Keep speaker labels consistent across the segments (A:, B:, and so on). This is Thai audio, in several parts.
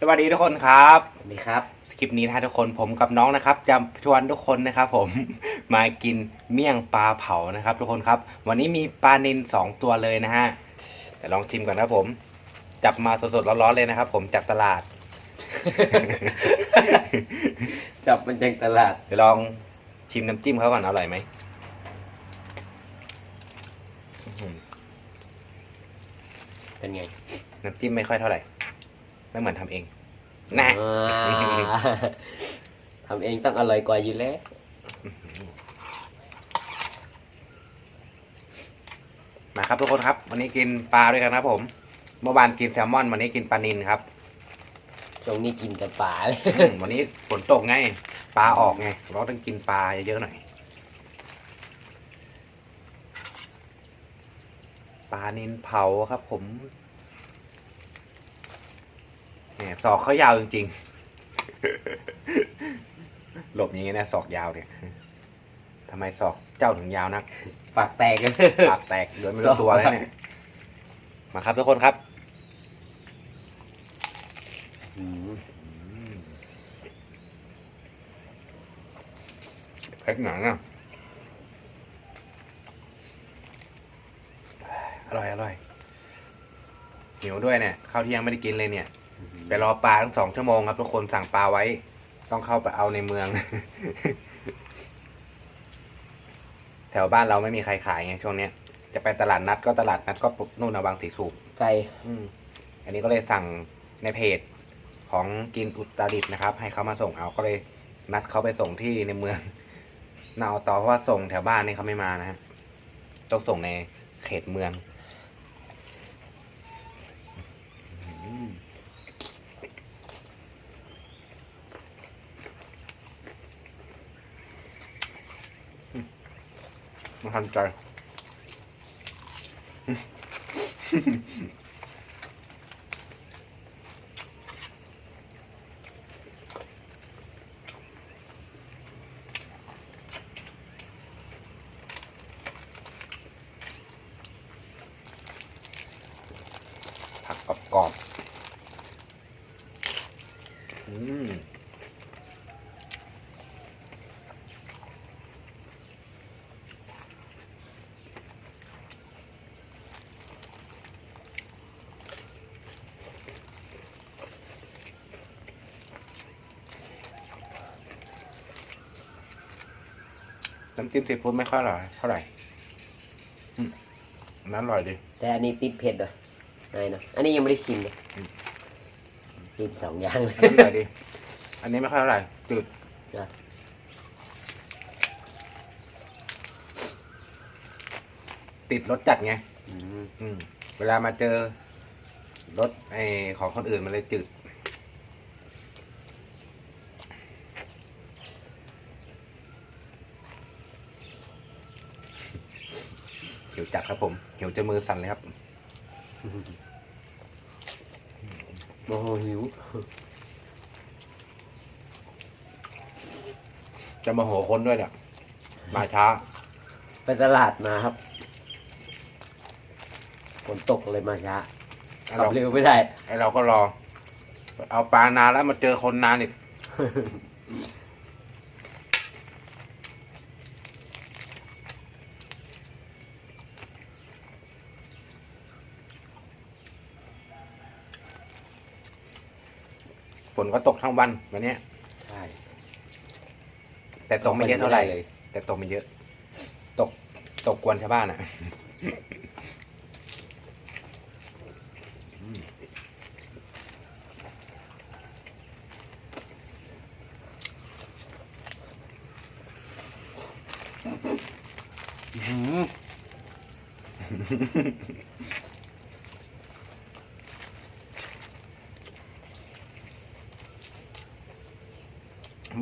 A: สวัสดีทุกคนครับ
B: สวัสดีครับ
A: คลิปนี้นะทุกคนผมกับน้องนะครับจะชวนทุกคนนะครับ ผมมากินเมี่ยงปลาเผานะครับ ทุกคนครับ วันนี้มีปลานิลสองตัวเลยนะฮะแต่ลองชิมก่อนนะครับผม จับมาสดๆร้อนๆเลยนะครับ ผมจากตลาด
B: จับมันจากตลาด
A: เดี๋ยวลองชิมน้ำจิ้มเขาก่อนอร่อยไหมอื้อหือ
B: เป็นไง
A: น้ำจิ้มไม่ค่อยเท่าไหร่ ไม่เหมือนทำเองนะ
B: อ่าทำเองต้องอร่อยกว่าอยู่แล้ว
A: มาครับทุกคนครับ วันนี้กินปลาด้วยกันครับผม เมื่อวานกินแซลมอนวันนี้กินปลานิลครับ
B: ช่วงนี้กินแต่ป่าเลย
A: อืมวันนี้ฝนตกไง ปลาออกไง เราต้องกินปลาเยอะๆหน่อย ปลานินเผาครับผมแหม ศอกเขายาวจริงๆ หลบอย่างงี้นะศอกยาวเนี่ยทำไมศอกเจ้าถึงยาวนัก
B: ปากแตกกัน
A: ปากแตกโดยไม่รู้ตัวเลยเนี่ย มาครับทุกคนครับ
B: อืม
A: เพ็กหนังอะ อร่อยอร่อยหิวด้วยเนี่ยข้าวเที่ยงไม่ได้กินเลยเนี่ย ไปรอปลาทั้งสองชั่วโมงครับทุกคนสั่งปลาไว้ ต้องเข้าไปเอาในเมือง แถวบ้านเราไม่มีใครขายไงช่วงเนี้ย จะไปตลาดนัดก็ตลาดนัดก็นู่นนะบางสีสูบ
B: ไก่
A: อืมอันนี้ก็เลยสั่งในเพจของกินอุตรดิตถ์นะครับ ให้เขามาส่งเอาก็เลยนัดเขาไปส่งที่ในเมืองนาเอาต่อเพราะว่าส่งแถวบ้านนี่เขาไม่มานะฮะต้องส่งในเขตเมือง มันทันใจ ผักกรอบๆอืมน้ำจิ้มซีฟู้ดไม่ค่อยอร่อยเท่าไหร่อืมอันนั้นอร่อยดี
B: แต่อันนี้ติดเผ็ดเหรอไงเนาะอันนี้ยังไม่ได้ชิมเลย
A: อืม
B: จิ้มสองอย่างเลย
A: อันนั้นอร่อยดี อันนี้ไม่ค่อยเท่าไหร่จืด
B: นะ
A: ติดรสจัดไง
B: อืม
A: อืม เวลามาเจอรสไอของคนอื่นมันเลยจืด หิวจัดครับผมหิวจนมือสั่นเลยครับ
B: โอ้โหหิว
A: จะมาโหคนด้วยเนี่ยมาช้า
B: ไปตลาดมาครับฝนตกเลยมาช้า
A: ไอ้
B: ขับ
A: เรา
B: เร็วไม่ได้
A: ไอเราก็รอ เอาปลานานแล้วมาเจอคนนานอีก ฝนก็ตกทั้งวันวันเนี้ย
B: ใช่
A: แต่ตกไม่เยอะเท่าไหร่
B: เลย
A: แต่ตกไม่เยอะ ตกตกกวนชาวบ้านอะ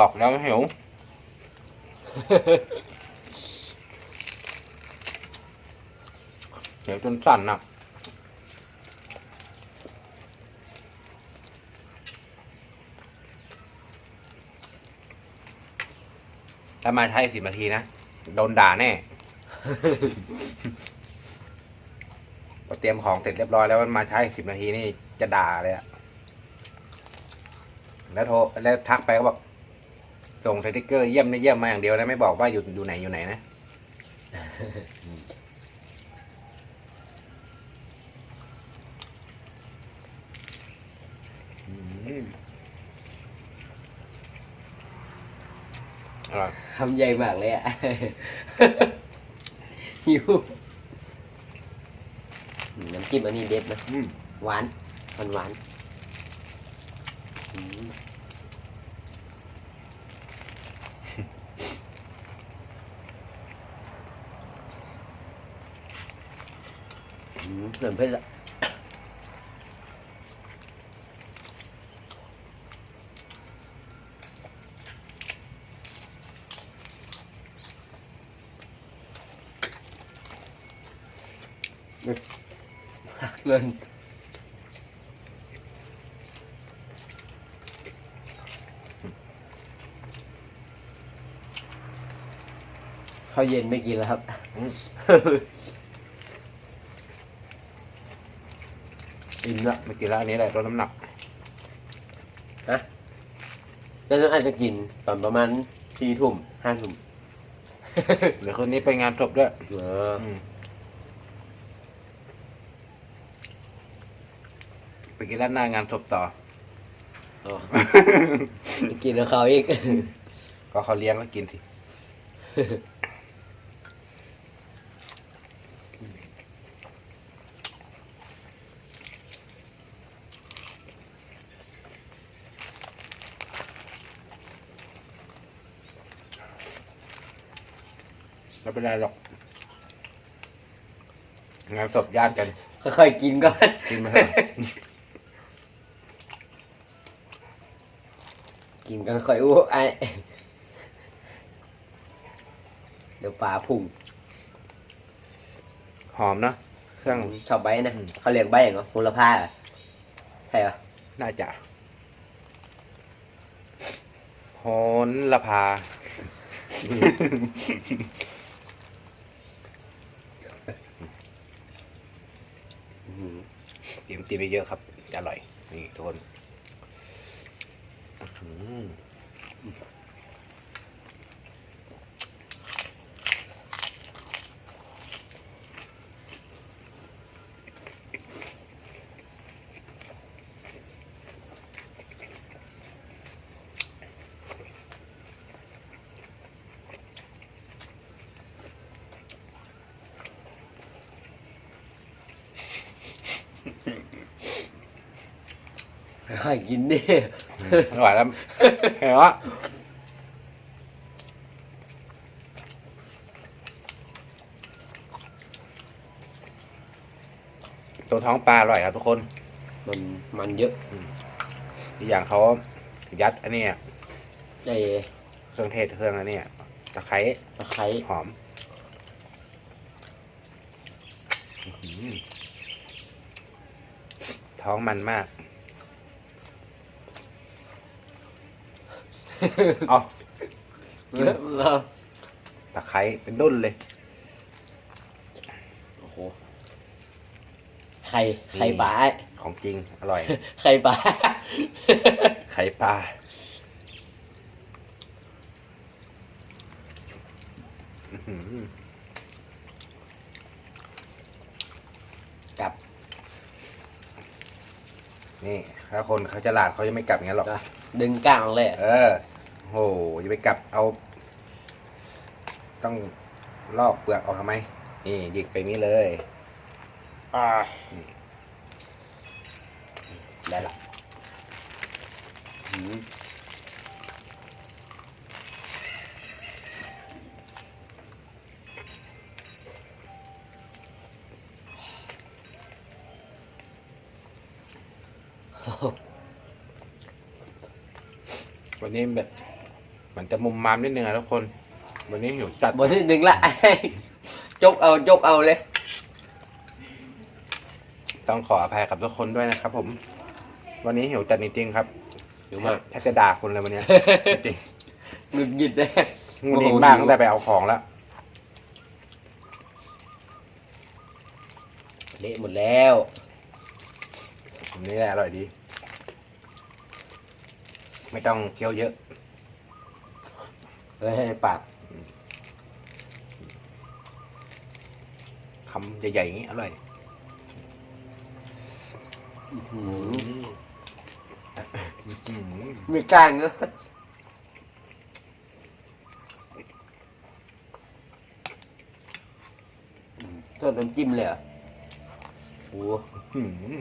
A: บอกแล้วหิวหิวจนสั่นอะถ้ามาใช้สิบนาทีนะ โดนด่าแน่พอเตรียมของเสร็จเรียบร้อยแล้วมันมาใช้สิบนาทีนี่จะด่าเลยอะแล้วโทรแล้วทักไปก็บอก ส่งสติกเกอร์เยี่ยมนะเยี่ยมมาอย่างเดียวนะไม่บอกว่าอยู่อยู่ไหนอยู่ไหนนะ อร่อย
B: ทำใหญ่มากเลยอะ หิวอืมน้ำจิ้มอันนี้เด็ดนะ
A: อืม
B: หวานหวานหวานอืม เหมือนเพื่อนละเงินข้าวเย็นไม่กินแล้วครับ
A: อืม
B: อิ่มละ
A: เมื่อกี้แล้วอันนี้แหละลดน้ำหนัก
B: ฮะแล้วต้องอาจจะกินตอนประมาณสี่ทุ่มห้าทุ่ม
A: เดี๋ยวคืนนี้ไปงานศพด้วย
B: เออ
A: อืมไปกินร้านหน้างานศพต่อ
B: อ๋อไปกินกับเขาอีก
A: ก็เขาเลี้ยงก็กินสิ ไม่เป็นไรหรอก งานศพญาติกัน
B: ค่อยๆกินก่อน
A: กินมาเถอะ
B: กินกันค่อยอู้ไอเดี๋ยวปลาพุ่ง
A: หอมเนอะเครื่อง
B: ชอบใบนะ
A: อืม
B: เขาเรียกใบอย่างเหรอมูลค่าเหรอใช่ปะ
A: น่าจะโหนละพา
B: อื้อหือ
A: ตีมตีไปเยอะครับอร่อย นี่ทุกคน อื้อหือ
B: ค่อยๆกินดิ
A: อร่อยแล้วเห็นวะตัวท้องปลาอร่อยครับทุกคน
B: มันมันเยอะ
A: อีกอย่างเขายัดอันเนี้ย
B: ไอ้
A: เครื่องเทศเครื่องอันเนี้ยตะไคร้
B: ตะไคร้
A: หอมอื้อหือท้องมันมาก เอา
B: เรา
A: ตะไคร้เป็นดุ้นเลย
B: โอ้โห ไข่ไข่ปลาไอ้
A: ของจริง อร่อย
B: ไข่ปลา
A: ไข่ปลาอื้อหือ
B: กับ
A: นี่ ถ้าคนเขาจะหลาดเขาจะไม่กลับอย่างนั้นหรอก
B: ดึงก้างเลยอะ
A: เออ โหอย่าไปกลับเอา ต้องลอกเปลือกออกทำไม นี่หยิกไปนี้เลย
B: อ่าได้ละอืมโอ้โห
A: วันนี้แบบ มันจะมุมมามนิดนึงอะทุกคน วันนี้หิวจัด
B: บทที่หนึ่งละ จกเอาจกเอาเลย
A: ต้องขออภัยกับทุกคนด้วยนะครับผม วันนี้หิวจัดจริงๆครับ
B: หิวมาก
A: แทบจะด่าคนเลยวันเนี้ยจริง
B: หงุดหงิดเลย
A: ๆงูนิ่งมากตั้งแต่ไปเอาของแล้ว
B: เละหมดแล้ว
A: ผมนี่แหละอร่อยดี ไม่ต้องเคี้ยวเยอะ
B: เลยให้ปาก
A: คำใหญ่ๆอย่างนี้อร่อย
B: อื้อหือ
A: อืม
B: มีกลางเนอะต้นน้ำจิ้มเลยเหรอโอ้
A: อืม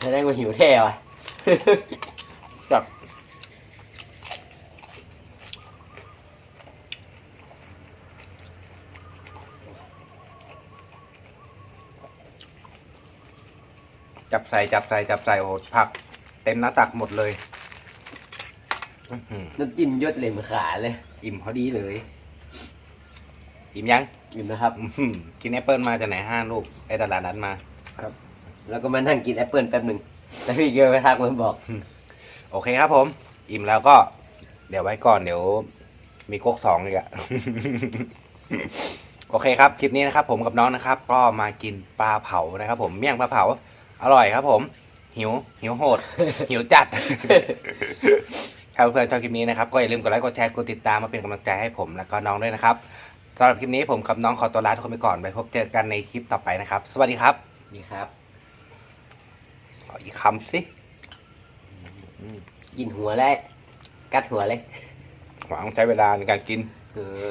B: แสดงว่าหิวแท้ว่ะ
A: จับใส่จับใส่จับใส่โอ้โหผัก เต็มหน้าตักหมดเลยอื้อหือ
B: น้ำจิ้มยดเลยมขาเลย
A: อิ่มพอดีเลย อิ่มยัง
B: อิ่มนะครับ
A: อื้อหือกินแอปเปิลมาจากไหนห้าลูกไปตลาดนั้นมา
B: แล้วก็มานั่งกินแอปเปิลแป๊บหนึ่งแล้วพี่เกลไปทักมาบอก
A: โอเคครับผม อิ่มแล้วก็ เดี๋ยวไว้ก่อนเดี๋ยวมีก๊กสองอีกอะ โอเคครับ คลิปนี้นะครับ ผมกับน้องนะครับ ก็มากินปลาเผานะครับ ผมเมี่ยงปลาเผา อร่อยครับผม หิว หิวโหด หิวจัด ถ้าเพื่อนๆชอบคลิปนี้นะครับ ก็อย่าลืมกดไลค์กดแชร์กดติดตามมาเป็นกำลังใจให้ผมแล้วก็น้องด้วยนะครับสำหรับคลิปนี้ผมกับน้องขอตัวลาทุกคนไปก่อนไปพบเจอกันในคลิปต่อไปนะครับ สวัสดีครับ
B: นี่ครับ
A: ขออีกคำสิ
B: กินหัวแล้วกัดหัวเลย
A: หวังใช้เวลาในการกิน
B: เออ